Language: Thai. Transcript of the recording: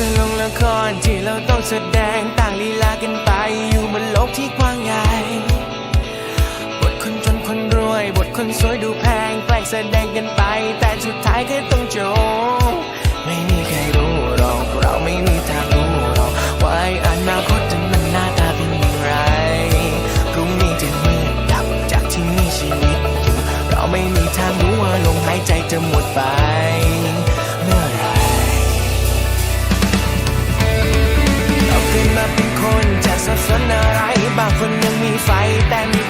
คือลงละครที่เราต้องแสดงต่างลีลากันไปอยู่บนโลกที่กว้างใหญ่ บทคนจนคนรวย บทคนสวยดูแพงแปลงแสดงกัน spend